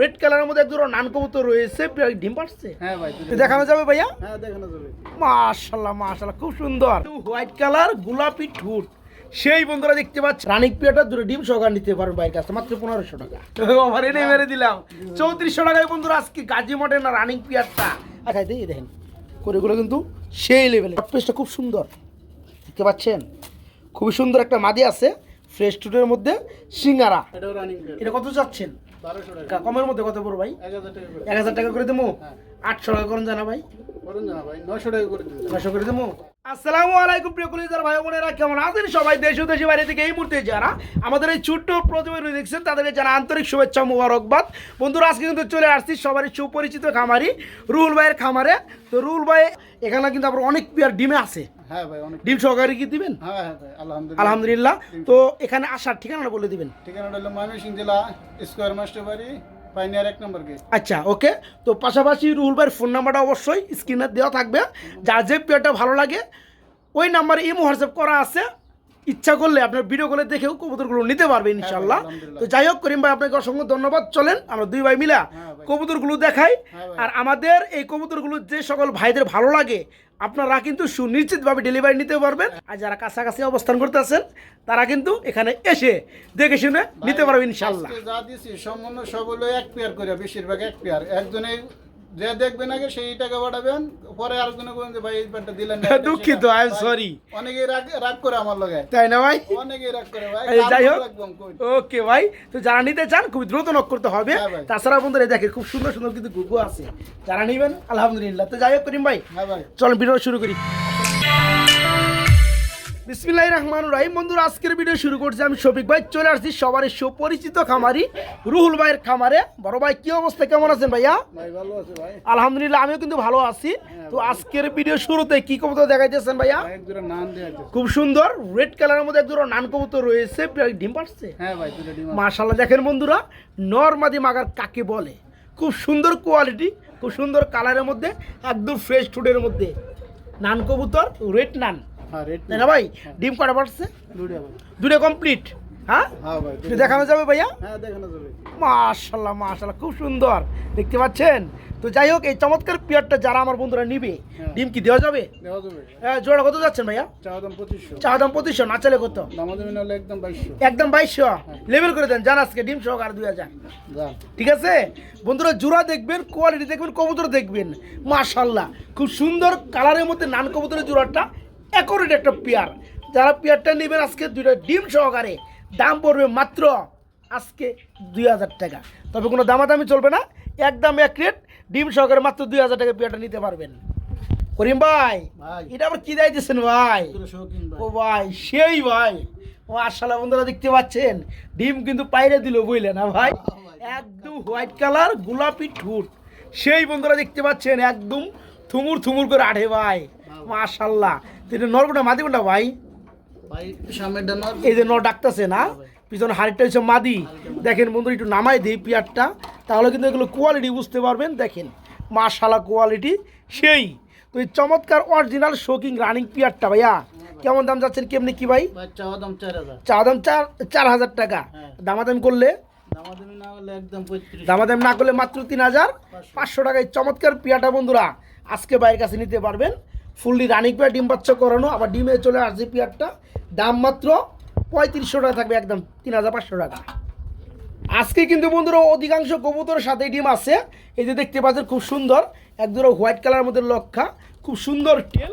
Red কালারের মধ্যে একদম নান কবুতর রয়েছে প্রায় ডিম পাচ্ছে হ্যাঁ ভাই দেখানো যাবে ভাইয়া? হ্যাঁ দেখানো যাবে। মাশাল্লাহ মাশাল্লাহ খুব সুন্দর। হোয়াইট কালার গোলাপি ঠুট। সেই বন্ধুরা দেখতে পাচ্ছ রানিক পিয়াটা দুটো ডিম সহকার নিতে পারবেন বাইরের কাছে মাত্র পনেরোশো টাকা। আমার এনে মেরে দিলাম। চৌত্রিশশো টাকায় বন্ধুরা আজকে গাজী মডেল না রানিং পিয়ারটা আচ্ছা দেখি দেখেন করেগুলো কিন্তু সেই লেভেলে পেসটা খুব সুন্দর দেখতে পাচ্ছেন? খুবই সুন্দর একটা মাদি আছে ফ্রেশ টুটের মধ্যে সিঙ্গারা। এটা কত চাচ্ছেন? কমের মধ্যে কত পড়ো ভাই? এক হাজার টাকা করে। দেবো হ্যাঁ। আটশো টাকা করেন জানা ভাই। আসসালামু আলাইকুম প্রিয় কলিজার ভাই বোনেরা কেমন আছেন সবাই? দেশ ও দেশে বাইরে থেকে এই মুহূর্তে যারা আমাদের এই ছোট্ট প্রতিবেদন দেখছেন তাদেরকে জানা আন্তরিক শুভেচ্ছা মুবারকবাদ। বন্ধুরা আজকে কিন্তু চলে আসছি সবারই সুপরিচিত খামারি রুহুল ভাইয়ের খামারে। তো রুহুল ভাই এখানে কিন্তু আবার অনেক পেয়ার ডিমে আছে। হ্যাঁ ভাই অনেক ডিম সহকারে কি দিবেন? হ্যাঁ হ্যাঁ ভাই আলহামদুলিল্লাহ। আলহামদুলিল্লাহ। তো এখানে আসার ঠিকানাটা বলে দিবেন। ঠিকানাটা হলো ময়মনসিংহ জেলা স্কোয়ার মাস্টার বাড়ি আচ্ছা ওকে। তো পাশাপাশি রুহুল ভাইয়ের ফোন নাম্বারটা অবশ্যই স্ক্রিনে দেওয়া থাকবে। যার যে পেয়ারটা ভালো লাগে ওই নাম্বারে ইমো হোয়াটসঅ্যাপ করা আছে। ইচ্ছা করলে আপনার ভিডিও কলে দেখেও কবুতরগুলো নিতে পারবে ইনশাল্লাহ তো যাই হোক করিম ভাই আপনাকে অসংখ্য ধন্যবাদ। চলেন আমরা দুই ভাই মিলা। কবুতরগুলো দেখাই। হ্যাঁ আর আমাদের এই কবুতরগুলো যে সকল ভাইদের ভালো লাগে আপনারা কিন্তু সুনিশ্চিতভাবে ডেলিভারি নিতে পারবেন। আর যারা কাছাকাছি অবস্থান করতে আছেন তারা কিন্তু এখানে এসে দেখে শুনে নিতে পারবেন ইনশাল্লাহ যা দিছি সম্পূর্ণ সব হলো এক পেয়ার করে বেশিরভাগ এক পেয়ার একজনে যে দেখবেন আগে সেই টাকা পাঠাবেন পরে আরেকজনে বলেন যে ভাই এই প্যান্টটা দিলেন না, দুঃখিত, আই এম সরি অনেকে রাগ রাগ করে আমার লগে। তাই না ভাই? অনেকেই রাগ করে ভাই। যাই হোক। ওকে ভাই। তো যারা নিতে চান খুব দ্রুত নক করতে হবে। হ্যাঁ তাছাড়া বন্ধুরা এই দেখে খুব সুন্দর সুন্দর কিন্তু গুগু আছে। যারা নিবেন আলহামদুলিল্লাহ। তো যাই হোক করিম ভাই হ্যাঁ ভাই। চল ভিডিও শুরু করি। বিসমিল্লাহ রহমান রাহিম। বন্ধুরা আজকের ভিডিও শুরু করছি আমি শফিক ভাই। চলে আসছি সবারই সুপরিচিত খামারি রুহুল ভাইয়ের খামারে। বড় ভাই কি অবস্থা? কেমন আছেন ভাইয়া? ভাই ভালো আছে ভাই। আলহামদুলিল্লাহ আমিও কিন্তু ভালো আছি। তো আজকের ভিডিও শুরুতে কি কবুতর দেখাইতেছেন ভাইয়া? দুটো। খুব সুন্দর। রেড কালারের মধ্যে একদম নান কবুতর রয়েছে। প্রায় ডিম পাচ্ছে হ্যাঁ ভাই দুটো ডিম আছে। মাশাল্লাহ দেখেন বন্ধুরা নর্মাদি মাগার কাকে বলে? খুব সুন্দর কোয়ালিটি খুব সুন্দর কালারের মধ্যে একদম ফ্রেশ ফুডের মধ্যে। নান কবুতর রেড নান। হ্যাঁ না ভাই ডিম কটা পারছে দুটো কমপ্লিট হ্যাঁ? হ্যাঁ ভাই একটু দেখানো যাবে ভাইয়া? হ্যাঁ দেখানো যাবে। মাশাল্লাহ মাশাল্লাহ খুব সুন্দর। দেখতে পাচ্ছেন? তো যাই হোক এই চমৎকার পিয়ারটা যারা আমার বন্ধুরা নিবে হ্যাঁ। ডিম কি দেওয়া যাবে? হ্যাঁ, জোড়া কত যাচ্ছেন ভাইয়া? চা দাম পঁচিশশো। না চলে কত? একদম বাইশশো। একদম লেভেল করে দেন জান আজকে ডিম সহকার দুই হাজার। ঠিক আছে? বন্ধুরা জোড়া দেখবেন কোয়ালিটি দেখবেন কবুতর দেখবেন। মাশাল্লাহ খুব সুন্দর কালারের মধ্যে নান কবুতরের জোড়াটা অ্যাকোরেট একটা পেয়ার যারা পেয়ারটা নেবেন আজকে দুইটা ডিম সহকারে দাম পড়বে মাত্র আজকে দুই হাজার টাকা। তবে কোনো দামাদামি চলবে না একদম এক রেট ডিম সহকারে মাত্র দুই হাজার টাকা পেয়ারটা নিতে পারবেন। করিম ভাই এটা আবার কি দিয়েছেন ভাই? ভাই। ও ভাই সেই ভাই। ও আশালা বন্ধুরা দেখতে পাচ্ছেন? ডিম কিন্তু পাইরে দিল বুঝলে না ভাই? একদম হোয়াইট কালার গোলাপি ঠুট। সেই বন্ধুরা দেখতে পাচ্ছেন একদম থুমুর থুমুর করে আঠে ভাই। মাশাল্লাহ তিনি নরকোটা মাদি কোনটা ভাই? এই যে নর ডাকতেছে না পিছনে হাড়িটা হচ্ছে মাদি। দেখেন বন্ধুরা একটু নামাই দিই পিয়ারটা তাহলে কিন্তু এগুলো কোয়ালিটি বুঝতে পারবেন। দেখেন মাশালা কোয়ালিটি সেই। তো এই চমৎকার অরিজিনাল শোকিং রানিং পিয়ারটা ভাইয়া কেমন দাম যাচ্ছেন কেমনি কি ভাই? চা দাম চার চার চার হাজার টাকা। হ্যাঁ। দামাদামি করলে? দামাদামি না করলে মাত্র তিন হাজার পাঁচশো টাকায় চমৎকার পিয়াটা বন্ধুরা আজকে বাইরের কাছে নিতে পারবেন। ফুললি রানিং পিয়া ডিম বাচ্চা করানো আবার ডিমে চলে আসছে পিয়ারটা। দাম মাত্র পঁয়ত্রিশশো টাকা থাকবে একদম তিন হাজার পাঁচশো টাকা। আজকে কিন্তু বন্ধুরা অধিকাংশ কবুতরের সাথে ডিম আছে। এই যে দেখতে পাচ্ছেন খুব সুন্দর। এক দুটো হোয়াইট কালার মধ্যে লক্ষা খুব সুন্দর টেল।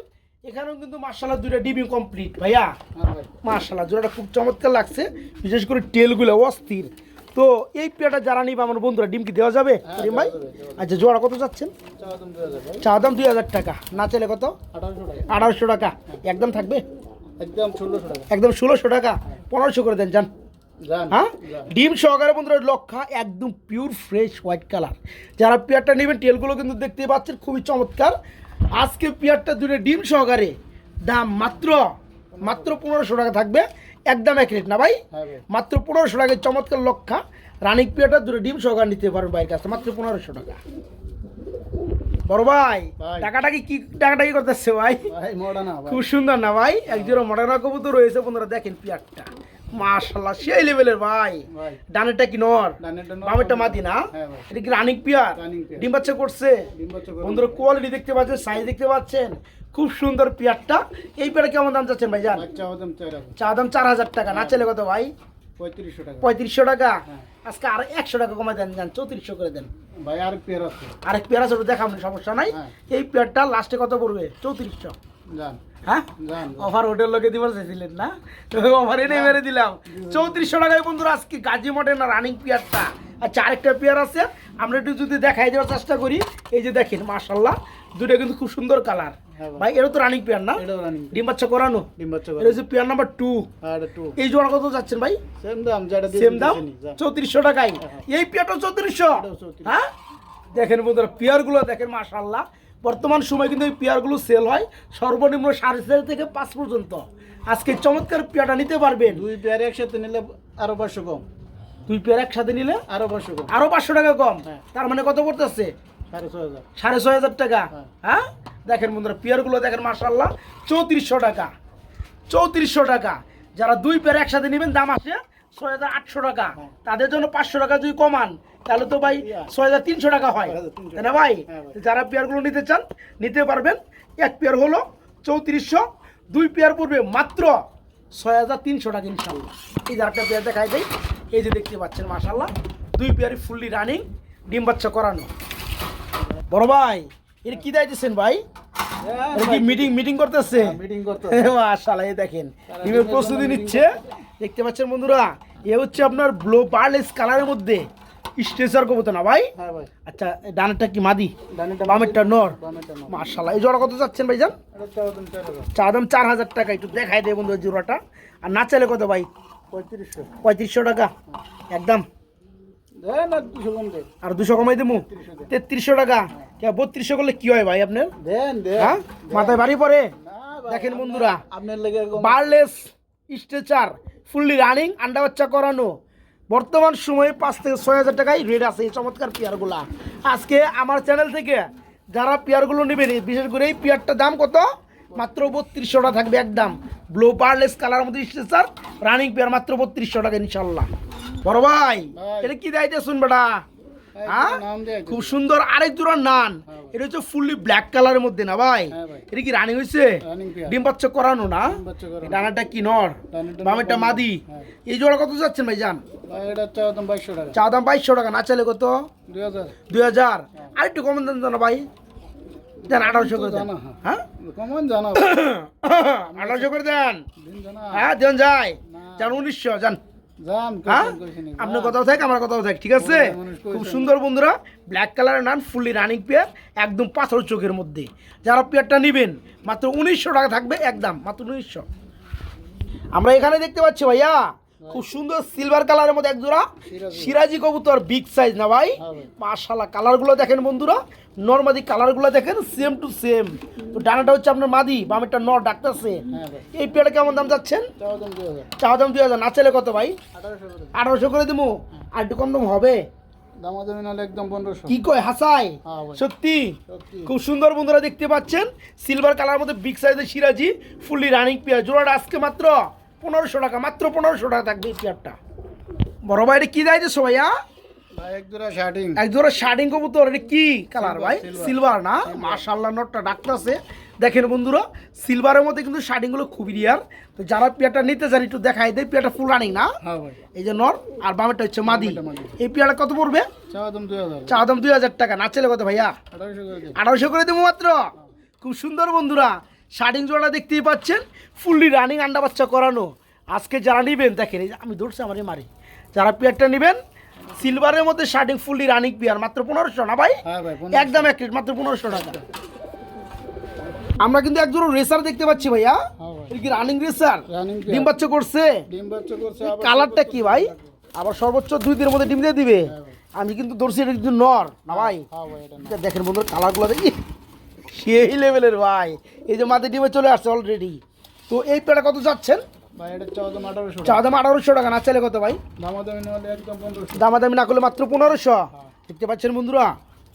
এখানেও কিন্তু মার্শাল্লাহ দুইটা ডিবি কমপ্লিট ভাইয়া। হ্যাঁ মার্শাল্লাহ জোড়াটা খুব চমৎকার লাগছে। বিশেষ করে টেলগুলো অস্থির। তো এই পেয়াটা যারা নিবে আমার বন্ধুরা ডিম কি দেওয়া যাবে? ভাই? দেওয়া যাবে, দেওয়া আচ্ছা জোড়া কত চাচ্ছেন? চা দাম দুই হাজার ভাই। টাকা। না চলে কত? আঠারোশো টাকা। একদম থাকবে? একদম ষোলোশো টাকা। একদম ষোলোশো টাকা। পনেরোশো করে দেন যান। হ্যাঁ? ডিম সহকারে বন্ধুরা লক্ষা একদম পিওর ফ্রেশ হোয়াইট কালার যারা পেয়ারটা নেবেন টেলগুলো কিন্তু দেখতে পাচ্ছেন খুবই চমৎকার। আজকে পেয়ারটা দুটো ডিম সহকারে। দাম মাত্র মাত্র পনেরোশো টাকা থাকবে। একদম এক রেট না ভাই? হ্যাঁ মাত্র পনেরোশো টাকা চমৎকার লক্ষা রানিক পেয়ারটা দুটো ডিম সহকারে নিতে পারবেন বাইরের কাছে মাত্র পনেরোশো টাকা। বড় ভাই। টাকাটা কি কি টাকাটা কি করতেছে ভাই? খুব সুন্দর না ভাই? একজোড়া মডার্না কবুতর রয়েছে বন্ধুরা দেখেন পিয়ারটা। মাশাল্লাহ সেই লেভেলের ভাই। ডানেরটা কি নর? বামেরটা মাদি না? হ্যাঁ এটা কি রানিক পিয়ার। ডিম বাচ্চা করছে। বন্ধুরা কোয়ালিটি দেখতে পাচ্ছেন সাইজ দেখতে পাচ্ছেন। খুব সুন্দর পেয়ারটা। এই পেয়ারে কেমন দাম চাচ্ছেন ভাই জান? চা দাম চার হাজার টাকা না চলে কত ভাই? পঁয়ত্রিশশো টাকা। হ্যাঁ। আজকে আর একশো টাকা কমাই দেন যান চৌত্রিশশো করে দেন। ভাই আর পেয়ার আছে। আরেক পেয়ার আছে ওটা দেখাবেন সমস্যা নাই। হ্যাঁ। এই পেয়ারটা লাস্টে কত পড়বে? চৌত্রিশশো। হ্যাঁ? অফার হোটেল লোকে দিবার চাইছিলেন না? অফার এনে মেরে দিলাম। চৌত্রিশশো টাকায় বন্ধুরা আজকে গাজী না রানিং পেয়ারটা। আচ্ছা আরেকটা পেয়ার আছে আমরা একটু যদি দেখাই দেওয়ার চেষ্টা করি। এই যে দেখেন মার্শাল্লাহ দুটো কিন্তু খুব সুন্দর কালার। ভাই। ভাই এটা তো রানিং পেয়ার না? ডিম বাচ্চা করানো? ডিম বাচ্চা এটা পেয়ার নাম্বার টু আর টু এই জোড়া কত যাচ্ছেন ভাই? সেম দাম যেটা সেম দাম। চৌত্রিশশো টাকায়। এই পেয়ারটা চৌত্রিশশো? হ্যাঁ? দেখেন বন্ধুরা পেয়ারগুলো দেখেন মাশাল্লাহ বর্তমান সময় কিন্তু এই পেয়ারগুলো সেল হয় সর্বনিম্ন সাড়ে চার থেকে পাঁচ পর্যন্ত। আজকে চমৎকার পেয়ারটা নিতে পারবেন। দুই পেয়ার একসাথে নিলে আরও পাঁচশো কম। দুই পেয়ার একসাথে নিলে আরও পাঁচশো কম। আরও পাঁচশো টাকা কম। হ্যাঁ। তার মানে কত পড়তেছে? সাড়ে ছয় হাজার। সাড়ে ছয় হাজার টাকা। হ্যাঁ। হ্যাঁ দেখেন বন্ধুরা পেয়ারগুলো দেখেন মাশাল্লাহ চৌত্রিশশো টাকা। চৌত্রিশশো টাকা। যারা দুই পেয়ার একসাথে নেবেন দাম আসে ছয় হাজার আটশো টাকা। হ্যাঁ। তাদের জন্য পাঁচশো টাকা যদি কমান তাহলে তো ভাই ছয় হাজার তিনশো টাকা হয়। 6,300 তাই না ভাই? হ্যাঁ যারা পেয়ারগুলো নিতে চান নিতে পারবেন। এক পেয়ার হলো চৌত্রিশশো দুই পেয়ার পড়বে মাত্র ছয় হাজার তিনশো টাকা ইনশাল্লাহ এই যে একটা পেয়ার দেখাই দেয় এই যে দেখতে পাচ্ছেন মাশাল্লাহ দুই পেয়ারই ফুললি রানিং ডিম বাচ্চা করানো। বড় ভাই এটা কি দাইতেছেন ভাই? কি মিটিং মিটিং করতেছে? মিটিং করতে মাশাআল্লাহ এই দেখেন ডিমের প্রস্তুতি নিচ্ছে। দেখতে পাচ্ছেন বন্ধুরা এ হচ্ছে আপনার ব্লো বার্লেস কালারের মধ্যে স্ট্রেচার কবুতর না ভাই? হ্যাঁ আচ্ছা ডানেরটা কি মাদি? বামেরটা নর? নর। এই জোড়া কত যাচ্ছেন ভাইজান? চা দাম চার হাজার টাকা একটু দেখাই দেয় বন্ধু জোড়াটা। আর না চাইলে কত ভাই? পঁয়ত্রিশশো। পঁয়ত্রিশশো টাকা। একদম। আর দুশো কমাই দেবো। তেত্রিশশো টাকা। বত্রিশশো করলে কি হয় ভাই আপনার? হ্যাঁ? মাথায় বাড়ি ভাই, দেখেন বন্ধুরা। আপনার লেগে বার্লেস স্ট্রেচার ফুললি রানিং আন্ডা বাচ্চা করানো। বর্তমান সময়ে পাঁচ থেকে ছয় হাজার টাকায় রেট আছে এই চমৎকার পেয়ারগুলা। আজকে আমার চ্যানেল থেকে যারা পেয়ারগুলো নেবেন বিশেষ করে এই পেয়ারটার দাম কত? মাত্র বত্রিশশো টাকা থাকবে একদম। ব্লু বার্লেস কালার মধ্যে স্ট্রেচার রানিং পেয়ার মাত্র বত্রিশশো টাকা ইনশাল্লাহ। বড় ভাই। এটা কি দায়িত্ব শুন বেটা? দিয়ে খুব সুন্দর আরেক জোড়া নান। হ্যাঁ এটা হচ্ছে ফুললি ব্ল্যাক কালারের মধ্যে না ভাই? হ্যাঁ এটা কি রানিং হয়েছে? ডিম বাচ্চা করানো না। ডানাটা কি নর? বামেরটা মাদি। হ্যাঁ। এই জোড়া কত যাচ্ছেন ভাই জান? টাকা। চা দাম বাইশশো টাকা না চাইলে কত? দুই হাজার। আর একটু কম দেন তো না ভাই। দেন আঠারোশো করে দেন। হ্যাঁ। আঠারোশো করে দেন। হ্যাঁ দেন না। যান উনিশশো যান হ্যাঁ? আপনার কথাও থাক আমার কথাও থাক ঠিক আছে। খুব সুন্দর বন্ধুরা ব্ল্যাক কালারের নান ফুললি রানিং পেয়ার একদম পাথর চোখের মধ্যে। যারা পেয়ারটা নেবেন মাত্র উনিশশো টাকা থাকবে একদম মাত্র উনিশশো। আমরা এখানে দেখতে পাচ্ছি ভাইয়া খুব সুন্দর সিলভার কালারের মধ্যে এক জোড়া। সিরাজি। কবুতর বিগ সাইজ না ভাই? হ্যাঁ মাশাল্লাহ কালারগুলো দেখেন বন্ধুরা। নর্মাদি কালারগুলো দেখেন সেম টু সেম তো ডানাটা হচ্ছে আপনার মাদি বামেরটা নর ডাকতেছে। হ্যাঁ এই পেয়ারটা কেমন দাম যাচ্ছেন চাওয়া দাম দুই হাজার। না চাইলে কত ভাই? আঠারোশো করে দেবো। আর একটু কম দাম হবে? কি কয় হাসাই? হ্যাঁ সত্যি। খুব সুন্দর বন্ধুরা দেখতে পাচ্ছেন। সিলভার কালার মধ্যে বিগ সাইজের সিরাজি ফুললি রানিং পেয়ার জোড়াটা আজকে মাত্র পনেরোশো টাকা মাত্র পনেরোশো টাকা থাকবে এই পেয়ারটা বড় ভাই এটা কি ভাইয়া? ভাই এক জোড়া শার্টিং এক জোড়া শার্টিং কবুতর এটা কি কালার ভাই? সিলভার না? নটটা ডাকতেছে। দেখেন বন্ধুরা সিলভারের মধ্যে কিন্তু শার্টিংগুলো খুবই রিয়ার তো যারা নিতে চান একটু দেখাই দেয় পেয়ারটা ফুল রানিং না? হ্যাঁ এই যে নর আর বামেরটা হচ্ছে মাদি। এই কত পড়বে? দুই হাজার। চা দাম দুই হাজার টাকা না চলে কত ভাইয়া? আঠারোশো করে দেবো মাত্র? খুব সুন্দর বন্ধুরা। শার্টিং জোড়া দেখতেই পাচ্ছেন ফুললি রানিং আন্ডা বাচ্চা করানো। আজকে যারা নেবেন দেখেন এই যে আমি ধরছি আমারই মারি যারা পেয়ারটা নেবেন সিলভারের মধ্যে শার্টিং ফুললি রানিং পেয়ার মাত্র পনেরোশো না ভাই? হ্যাঁ একদম এক রেট মাত্র পনেরোশো টাকা। আমরা কিন্তু একজন রেসার দেখতে পাচ্ছি ভাইয়া। হ্যাঁ কি রানিং রেসার ডিম বাচ্চা করছে? ডিম বাচ্চা করছে কালারটা কি ভাই? আবার সর্বোচ্চ দুই দিনের মধ্যে ডিম দিয়ে দিবে? হ্যাঁ আমি কিন্তু ধরছি এটা কিন্তু নর না ভাই? দেখেন বন্ধুর কালারগুলো দেখি। সেই লেভেলের ভাই। এই যে মাথায় ডিমে চলে আসছে অলরেডি তো এই পেটা কত যাচ্ছেন? তুমি আঠারোশো চা দাম আঠারোশো টাকা না চাইলে কত ভাই? দামাদামি না করলে মাত্র পনেরোশো। দেখতে পাচ্ছেন বন্ধুরা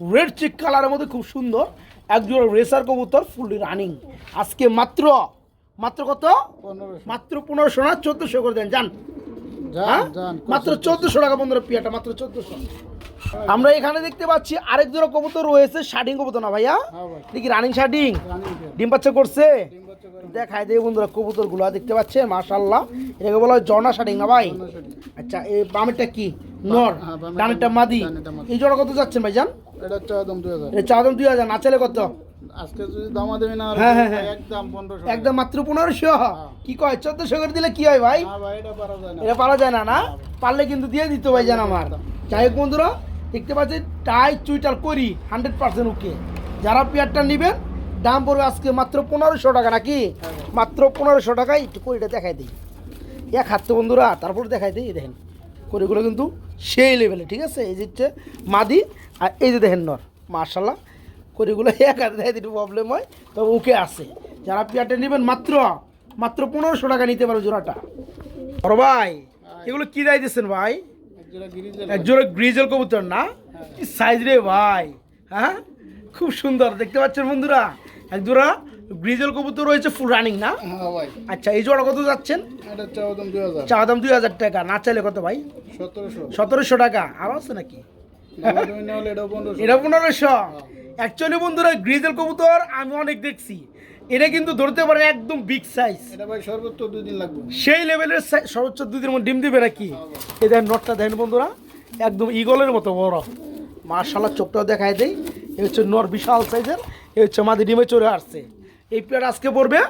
রেড চিক কালারের মধ্যে খুব সুন্দর একজোড়া রেসার কবুতর ফুল রানিং আজকে মাত্র মাত্র কত? মাত্র পনেরোশো না চোদ্দোশো করে দেন। হ্যাঁ? যান, মাত্র চোদ্দশো টাকা বন্ধুরা পিয়াটা মাত্র চোদ্দশো। আমরা এখানে দেখতে পাচ্ছি আরেক জোড়া কবুতর রয়েছে শার্টিং কবুতর না ভাইয়া? হ্যাঁ ভাই। এটা কি রানিং শার্টিং ডিম বাচ্চা করছে? দেখাই দেয় বন্ধুরা কবুতরগুলো দেখতে পাচ্ছেন মাশাল্লাহ এটাকে বলা হয় জর্না শার্টিং না ভাই? আচ্ছা এই বামেরটা কি? নর? হ্যাঁ, ডানেরটা মাদি? এই জোড়া কত যাচ্ছেন ভাইজান? এটা একদম দুই হাজার। চা দাম দুই হাজার নাচালে কত? আজকে যদি দামা দেবে না হ্যাঁ, হ্যাঁ, হ্যাঁ। একদম পনেরোশো একদম মাত্র পনেরোশো? কি কয় চোদ্দশো করে দিলে কি হয় ভাই? না ভাই এটা পারা যায় না। এটা পারা যায় না না? পারলে কিন্তু দিয়ে দিত ভাইজান আমার। যাই হোক বন্ধুরা দেখতে পাচ্ছি টাই চুইটার করি হান্ড্রেড পার্সেন্ট ওকে যারা পেয়ারটা নেবেন দাম পড়বে আজকে মাত্র পনেরোশো টাকা নাকি? মাত্র পনেরোশো টাকায় একটু করিটা দেখাই দিই। হাত তো বন্ধুরা তারপর দেখাই দিই দেখেন। করিগুলো কিন্তু সেই লেভেলে ঠিক আছে? এই যে মাদি আর এই যে দেখেন নর মার্শাল্লাহ করিগুলো এক হাতে দেখাই একটু প্রবলেম হয়। তবে ওকে আছে। যারা পেয়ারটা নেবেন মাত্র মাত্র পনেরোশো টাকা নিতে পারো জোড়াটা। বড় ভাই এগুলো কি রাই দিচ্ছেন ভাই? এক জোড়া গ্রিজেল কবুতর না? কি সাইজ রে ভাই হ্যাঁ? খুব সুন্দর দেখতে পাচ্ছেন বন্ধুরা? এক জোড়া গ্রিজেল কবুতর রয়েছে ফুল রানিং না? হ্যাঁ আচ্ছা এই জোড়া কত যাচ্ছেন? চা দাম দুই হাজার। টাকা না চাইলে কত ভাই? সতেরোশো। সতেরোশো টাকা আরও আছে নাকি? এটা পনেরোশো। অ্যাকচুয়ালি বন্ধুরা গ্রিজেল কবুতর আমি অনেক দেখছি। এটা কিন্তু ধরতে পারে একদম বিগ সাইজ এটা ভাই সর্বোচ্চ দুই দিন লাগবে। সেই লেভেলের সর্বোচ্চ দুদিনের মধ্যে ডিম দিবে নাকি? এই দেখেন নটটা দেখেন বন্ধুরা একদম ইগলের মতো বড়। মার্শাল্লাহ চোখটাও দেখায় দেয় এ হচ্ছে নর বিশাল সাইজের এ হচ্ছে আমাদের ডিমে চড়ে আসছে। এই পেয়ার আজকে পড়বে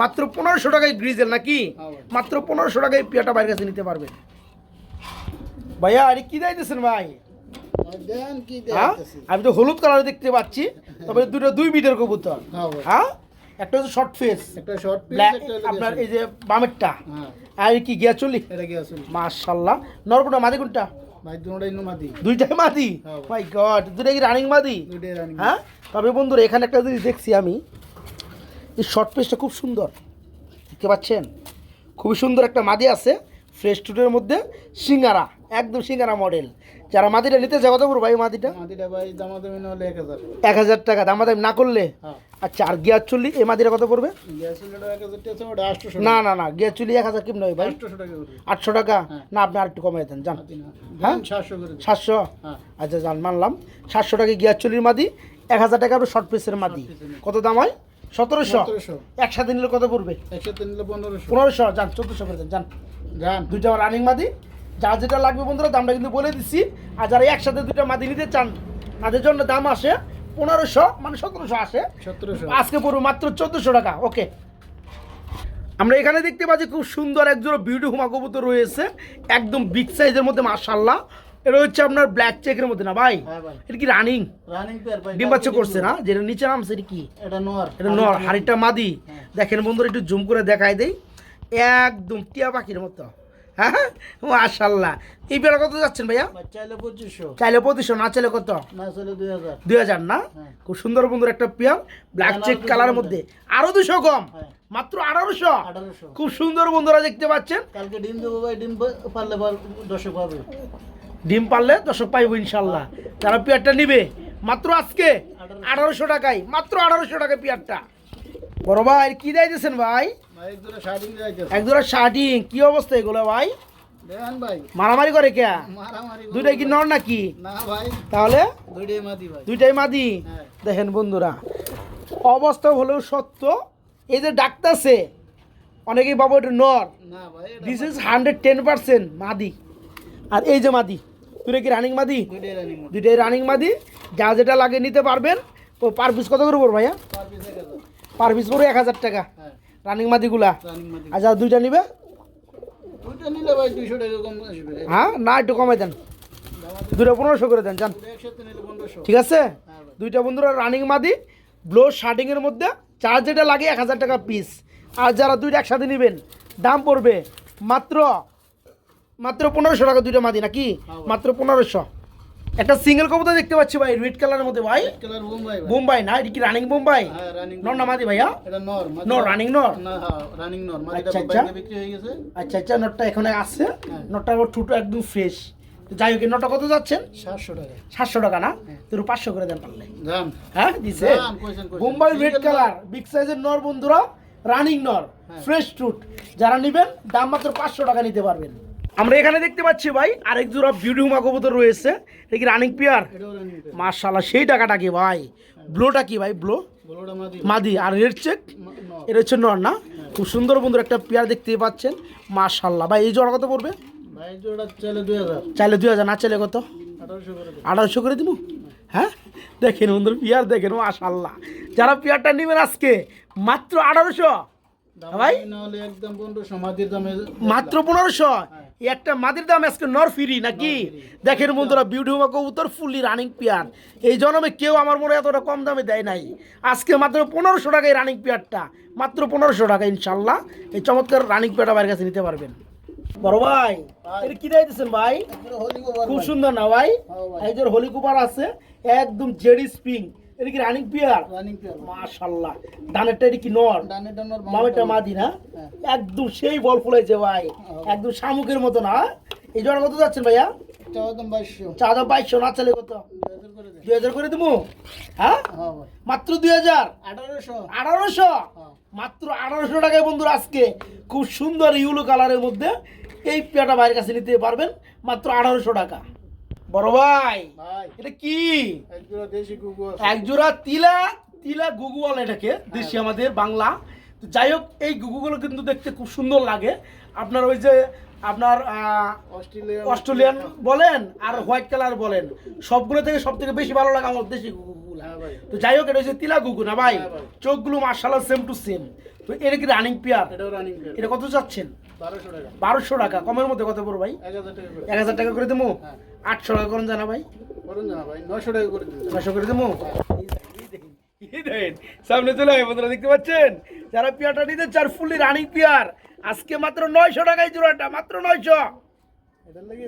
মাত্র পনেরোশো টাকায় গ্রিজেল নাকি? হ্যাঁ মাত্র পনেরোশো টাকায় এই পেয়ারটা বাইরের কাছে নিতে পারবে। ভাইয়া আরে কি দিতেছেন ভাই? হ্যাঁ? আমি তো হলুদ কালার দেখতে পাচ্ছি তবে দুটো দুই বিটের কবুতর। হ্যাঁ? একটা হচ্ছে শর্ট ফেস একটা শর্ট ব্ল্যাক আপনার এই যে বামেরটা। হ্যাঁ। আর কি গিয়া চলি এটা মাশাল্লাহ নরকুটা মাদি কোনটা? ভাই দুটোটাই নুমাদি দুইটাই মাদি। মাই গড কি রানিং মাদি? রানিং হ্যাঁ? তবে বন্ধুরা এখানে একটা জিনিস দেখছি আমি। এই শর্ট খুব সুন্দর। দেখতে পাচ্ছেন? খুবই সুন্দর একটা মাদি আছে ফ্রেশ টুটের মধ্যে সিঙ্গারা। একদম সিঙ্গারা মডেল যারা মাদিটা নিতে যায় কত করব ভাই দামা দেবে হলে এক হাজার। এক হাজার টাকা দাম দাম না করলে? হ্যাঁ। আচ্ছা আর গিয়ার চুল্লি এই মাদিটা কত পড়বে? না না না গিয়ার চল্লি এক হাজার কেমন হয় ভাই? আটশো টাকা? হ্যাঁ। না আপনি আর একটু কমাই দেন জান হ্যাঁ? সাতশো হ্যাঁ। আচ্ছা জান মানলাম। সাতশো টাকা গিয়ার চল্লির মাদি এক হাজার টাকা আপনার শর্ট পিসের মাদি কত দাম হয়? সতেরোশো? একসাথে নিলে কত পড়বে? একসাথে নিলে পনেরোশো। পনেরোশো যান চোদ্দোশো করে দেন যান। যান। দুইটা রানিং মাদি যার যেটা লাগবে বন্ধুরা দামটা কিন্তু বলে দিচ্ছি আর যারা একসাথে দুটো মাদি নিতে চান তাদের জন্য দাম আসে পনেরোশো মানে সতেরোশো আসে। সতেরোশো। আজকে পড়বে মাত্র চোদ্দোশো টাকা ওকে। আমরা এখানে দেখতে পাচ্ছি খুব সুন্দর একজোড়া বিউটি হুমা কবুতর রয়েছে একদম বিগ সাইজের মধ্যে মার্শাল্লাহ এটা হচ্ছে আপনার ব্ল্যাক চেকের মধ্যে না ভাই? হ্যাঁ এটা কি রানিং ডিম বাচ্চা করছে না? যেটা নিচে নামছে এটা কি? এটা নোয়ার। এটা নর হাড়িটা মাদি। হ্যাঁ। দেখেন বন্ধুরা একটু জুম করে দেখাই দেই। একদম টিয়া পাখির মতো। হ্যাঁ? মাশাল্লাহ। এই বেলা কত যাচ্ছেন ভাইয়া? চাইলে পঁচিশশো। চাইলে পঁচিশশো না চাইলে কত? না চাইলে দুই হাজার। দুই হাজার না? হ্যাঁ। খুব সুন্দর বন্ধুর একটা পেয়ার ব্ল্যাক চেক দুশো কালারের মধ্যে। আরও দুশো কম? হ্যাঁ। মাত্র আঠারোশো? খুব সুন্দর বন্ধুরা দেখতে পাচ্ছেন। কালকে ডিম দেবো ভাই ডিম পারলে পর দশক পাবে। ডিম পারলে দর্শক পাইবো ইনশাল্লাহ। তারা পেয়ারটা নিবে। মাত্র আজকে আঠারোশো টাকায় মাত্র আঠারোশো টাকায় পেয়ারটা। বড় ভাই কি দিয়েছেন ভাই? ভাই এক দুটো শার্টিং কি অবস্থা এগুলো ভাই? মারামারি করে কে? দুইটাই কি নর নাকি? তাহলে? দুইটাই মাদি হ্যাঁ। দেখেন বন্ধুরা অবস্থা হলেও সত্য। এই যে ডাকতেছে অনেকেই বাবু এটা নর। This is hundred ten percent মাদি। আর এই যে মাদি তুই কি রানিং মাদি? দুইটাই রানিং মাদি। যা যেটা লাগে নিতে পারবেন। ও পার পিস কত করে পড়ব ভাইয়া? পার পিস পড়বে এক হাজার টাকা। হ্যাঁ। রানিং মাদিগুলা। যারা দুইটা নিবে? দুইটা নিলে ভাই দুইশো টাকা কম আসবে। হ্যাঁ না একটু কমাই দেন। দুটো পনেরোশো করে দেন পনেরোশো। ঠিক আছে? হ্যাঁ দুইটা বন্ধুরা রানিং মাদি ব্লো শার্টিংয়ের মধ্যে চার্জ যেটা লাগে এক হাজার টাকা পিস আর যারা দুইটা একসাথে নেবেন দাম পড়বে মাত্র মাত্র পনেরোশো টাকা দুইটা মাদি নাকি? হ্যাঁ মাত্র পনেরোশো। একটা সিঙ্গেল কবুতর দেখতে পাচ্ছি ভাই রেড কালারের মধ্যে ভাই। কালার বোম্বাই ভাই। বোম্বাই না এটা কি রানিং বোম্বাই হ্যাঁ নর না মাদি ভাইয়া? এটা নর নর রানিং নর? না হ্যাঁ রানিং নর। মাদিটা আচ্ছা, আচ্ছা। বিক্রি হয়ে গেছে। আচ্ছা আচ্ছা নটটা এখানে আছে। হ্যাঁ। নটটা আবার ঠুটো একদম ফ্রেশ যাই হোক নটটা কত যাচ্ছেন? সাতশো টাকা। সাতশো টাকা না। তোর পাঁচশো করে দেন পারলে। হ্যাঁ দিছে? বোম্বাই রেড কালার বিগ সাইজের নর? বন্ধুরা রানিং নর। ফ্রেশ ফ্রুট যারা নেবেন দাম মাত্র পাঁচশো টাকা নিতে পারবেন। আমরা এখানে দেখতে পাচ্ছি ভাই আরেক জোড়া বিউটি হুমা কবুতর রয়েছে এটা কি রানিং পেয়ার মার্শাল্লাহ সেই টাকাটা কি ভাই? ব্লোটা কি ভাই ব্লো? মাদি। আর রেড চেক এটা হচ্ছে নর না? খুব সুন্দর বন্ধুর একটা পেয়ার দেখতে পাচ্ছেন। মার্শাল্লাহ ভাই এই জোড়া কত পড়বে? চাইলে দুই হাজার। না চাইলে কত? আঠারোশো করে। দিব। হ্যাঁ? দেখেন বন্ধুর পেয়ার দেখেন মাশাল্লাহ যারা পেয়ারটা নেবেন আজকে মাত্র আঠারোশো। ভাই? পনেরোশো মাত্র পনেরোশো? একটা মাদির দাম আজকে নর ফ্রি নাকি? দেখেন বন্ধুরা বিউটি কবুতর ফুললি রানিং পেয়ার এই জন্মে কেউ আমার মনে এতটা কম দামে দেয় নাই। আজকে মাত্র পনেরোশো টাকায় রানিং পেয়ারটা মাত্র পনেরোশো টাকা ইনশাল্লাহ। এই চমৎকার রানিং পেয়ারটা বাইরের কাছে নিতে পারবেন। বড় ভাই এটা কি দিতেছেন ভাই? খুব সুন্দর না ভাই? হ্যাঁ ভাই। এই যে হোলি কুপার আছে একদম জেডি স্প্রিং। এটা কি রানিং পেয়ার রানিং পেয়ার ডানেরটা এটা কি নর? মামেরটা মাদি না? হ্যাঁ। একদম সেই বল ফুলাইছে ভাই। একদম শামুকের মতো না? এই জোড়া কত যাচ্ছেন ভাইয়া? বাইশশো। না চালে কত? দুই হাজার করে দেবো। হ্যাঁ? মাত্র দুই হাজার? আঠারোশো। আঠারোশো? মাত্র আঠারোশো টাকায় বন্ধুরা আজকে খুব সুন্দর ইউলো কালারের মধ্যে এই পেয়াটা বাইরের কাছে নিতে পারবেন। মাত্র আঠারোশো টাকা। বড় ভাই এটা কি? এক জোড়া তিলা তিলা গুগু বলে এটাকে দেশি আমাদের বাংলা। তো যাই হোক এই গুগুগুলো কিন্তু দেখতে খুব সুন্দর লাগে। আপনার ওই যে আপনার অস্ট্রেলিয়ান বলেন আর হোয়াইট কালার বলেন সবগুলো থেকে সব থেকে বেশি ভালো লাগে আমার দেশি গুগুগুলো হ্যাঁ তো যাই হোক এটা হচ্ছে তিলা গুগু না ভাই? হ্যাঁ। চোখগুলো মার্শাল সেম টু সেম তো এটা কি রানিং পেয়ার এটাও রানিং পেয়ার এটা কত চাচ্ছেন? বারোশো টাকা। কমের মধ্যে কত পড়ো ভাই? এক হাজার টাকা করে। দেবো? হ্যাঁ। আটশো টাকা করুন জানা ভাই। টাকা করে দেবো? সামনে চলে আয় বন্ধুরা দেখতে পাচ্ছেন? যারা পেয়ারটা নিতে চার ফুলি রানিং পেয়ার। আজকে মাত্র নয়শো টাকায় জোড়াটা মাত্র নয়শো। এটার লাগে